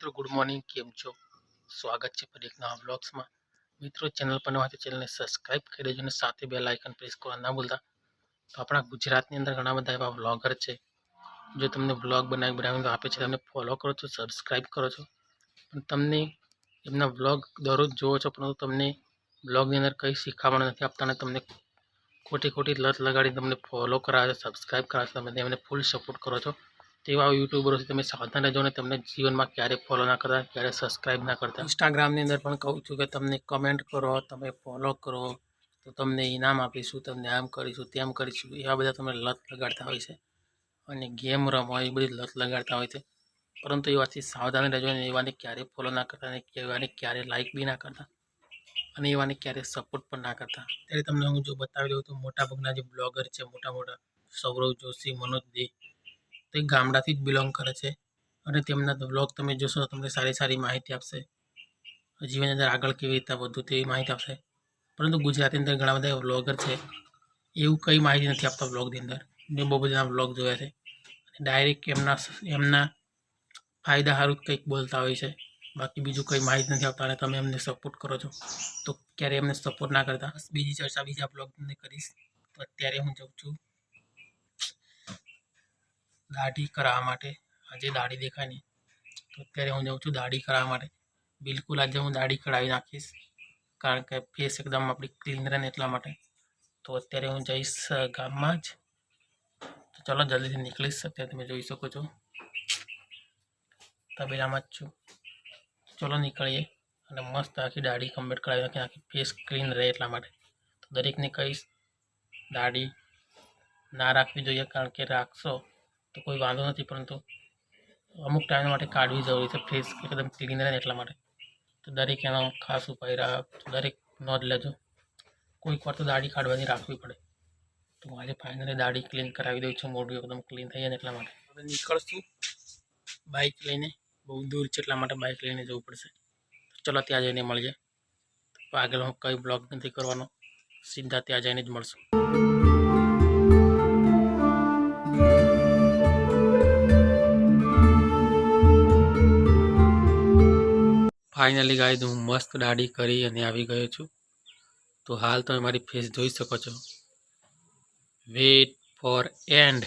મિત્રો good morning કેમ છો? સ્વાગત છે ફરી એક નવા બ્લોગ્સમાં મિત્રો ચેનલ પર હોય ચેનલને સબસ્ક્રાઇબ કરી દેજો અને સાથે બે લાઇકન પ્રેસ કરવા ના ભૂલતા. તો આપણા ગુજરાતની અંદર ઘણા બધા એવા બ્લોગર છે. જો તમને બ્લોગ બનાવી બનાવીને આપે છે તમને ફોલો કરો છો સબસ્ક્રાઇબ કરો છો. પણ તમને એમના બ્લોગ દરરોજ જુઓ છો, પરંતુ તમને બ્લોગની અંદર કંઈ શીખામણ નથી આપતા અને તમને ખોટી ખોટી લત લગાડી તમને ફોલો કરાવે છે સબસ્ક્રાઇબ કરાવે છે, તમે એમને ફૂલ સપોર્ટ કરો છો. તેવા યુટ્યુબરોથી તમે સાવધાન રહેજો અને તમને જીવનમાં ક્યારે ફોલો ના કરતા, ક્યારે સબસ્ક્રાઈબ ના કરતા. ઇન્સ્ટાગ્રામની અંદર પણ કહું છું કે તમને કમેન્ટ કરો, તમે ફોલો કરો, તો તમને ઇનામ આપીશું, તમને આમ કરીશું, તેમ કરીશું, એવા બધા તમે લત લગાડતા હોય છે. અને ગેમ રમો એ બધી લત લગાડતા હોય છે. પરંતુ એ વાતથી સાવધાન રહેજો અને એવાને ક્યારે ફોલો ના કરતા અને એવાને ક્યારે લાઇક બી ના કરતા અને એવાને ક્યારે સપોર્ટ પણ ના કરતા. ત્યારે તમને હું જો બતાવી દઉં તો મોટાભાગના જે બ્લોગર છે, મોટા મોટા, સૌરવ જોશી, મનોજ દે તે ગામડાથી જ બિલોંગ કરે છે. અને તેમના બ્લોગ તમે જોશો તો તમને સારી સારી માહિતી આપશે. જીવનની અંદર આગળ કેવી રીતે વધુ તેવી માહિતી આપશે. પરંતુ ગુજરાતની અંદર ઘણા બધા બ્લોગર છે. એવું કંઈ માહિતી નથી આપતા બ્લોગની અંદર. મેં બહુ બધા બ્લોગ જોયા છે. ડાયરેક્ટ એમના એમના ફાયદા સારું કંઈક બોલતા હોય છે. બાકી બીજું કંઈ માહિતી નથી આપતા અને તમે એમને સપોર્ટ કરો છો. તો ક્યારેય એમને સપોર્ટ ના કરતા. બીજી ચર્ચા બીજા બ્લોગની કરીશ. તો અત્યારે હું જાઉં છું. દાઢી કરાવવા માટે. આજે દાઢી દેખાય ને તો અત્યારે હું જાઉં છું દાઢી કરાવવા માટે. બિલકુલ આજે હું દાઢી કઢાવી નાખીશ. કારણ કે ફેસ એકદમ આપણી ક્લીન રહે ને એટલા માટે. તો અત્યારે હું જઈશ અ, ગામમાં જ. તો ચલો જલ્દીથી નીકળીશ. અત્યારે તમે જોઈ શકો છો. તબેલામાં જ છું. ચલો નીકળીએ અને મસ્ત આખી દાઢી કમ્પ્લીટ કરાવી નાખી આખી ફેસ ક્લીન રહે એટલા માટે. તો દરેકને કહીશ દાઢી ના રાખવી જોઈએ કારણ કે રાખશો તો કોઈ વાંધો નથી, પરંતુ અમુક ટાઈમ માટે કાઢવી જરૂરી છે ફેસ એકદમ ક્લીન રહે એટલા માટે. તો દરેક એનો ખાસ ઉપાય રાખ દરેક નોંધ લેજો. કોઈક વાર તો દાઢી કાઢવાની રાખવી પડે. તો આજે ફાઇનલી દાઢી ક્લીન કરાવી દઉં છું, મોઢું એકદમ ક્લીન થઈ જાય એટલા માટે. હવે નીકળશું બાઇક લઈને, બહુ દૂર છે એટલા માટે બાઇક લઈને જવું પડશે. ચલો ત્યાં જઈને મળીએ. આગળ હું કંઈ બ્લોગ નથી કરવાનો, સીધા ત્યાં જઈને જ મળશું. ફાઇનલી ગાઈઝ હું મસ્ત દાઢી કરી અને આવી ગયો છું. તો હાલ તમે મારી ફેસ જોઈ શકો છો. વેટ ફોર એન્ડ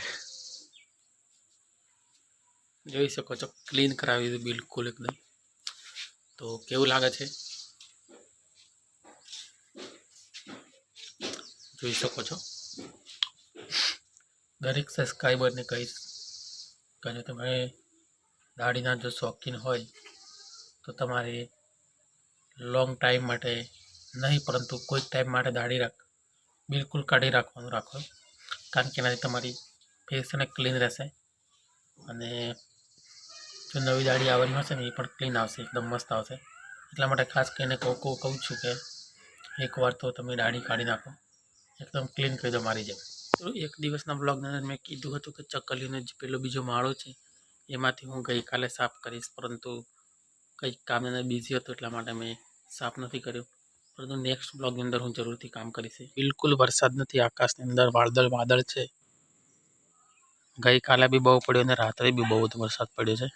જોઈ શકો છો ક્લીન કરાવી દીધું બિલકુલ એકદમ. તો કેવું લાગે છે? જોઈ શકો છો. દરેક સબસ્ક્રાઈબરને કહીશ કે જો તમે દાઢીના જો શોખીન હોય તો તમારે લોંગ ટાઈમ માટે નહીં, પરંતુ કોઈક ટાઈમ માટે દાઢી રાખ. બિલકુલ કાઢી રાખવાનું રાખો. કારણ કે એનાથી તમારી ફેસ અને ક્લીન રહેશે. અને જો નવી દાઢી આવવાની હશે ને, એ પણ ક્લીન આવશે, એકદમ મસ્ત આવશે. એટલા માટે ખાસ કરીને કહું કહું કહું છું કે એકવાર તો તમે દાઢી કાઢી નાખો. એકદમ ક્લીન કરી દો મારી જેમ. એક દિવસના બ્લોગની અંદર મેં કીધું હતું કે ચકલીનો જે પેલો બીજો માળો છે, એમાંથી હું ગઈકાલે સાફ કરીશ. પરંતુ કંઈક કામની અંદર બિઝી હતો એટલા માટે મેં સાફ નથી કર્યો. પરંતુ નેક્સ્ટ બ્લોગની અંદર હું જરૂરથી કામ કરીશ. બિલકુલ વરસાદ નથી, આકાશની અંદર વાદળ વાદળ છે. ગઈકાલે બી બહુ પડ્યો અને રાત્રે બી બહુ વરસાદ પડ્યો છે.